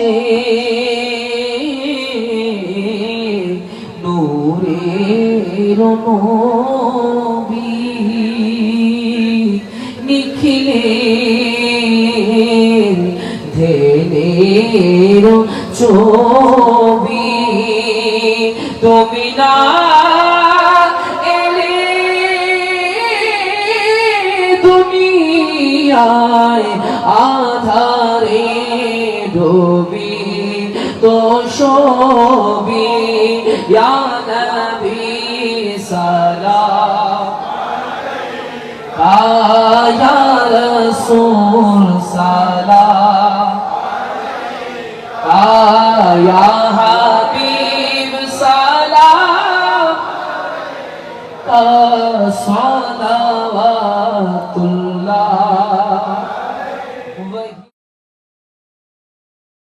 সে নূরের নবী নিখিলে ধেলের ছবি। তুমি না দুনিয়ায় আধারে। ধুবি তো শোবি নবী সালাম আয়া রসূল সালাম আয়া হাবিব সালাম সালাওয়াতুল্লাহ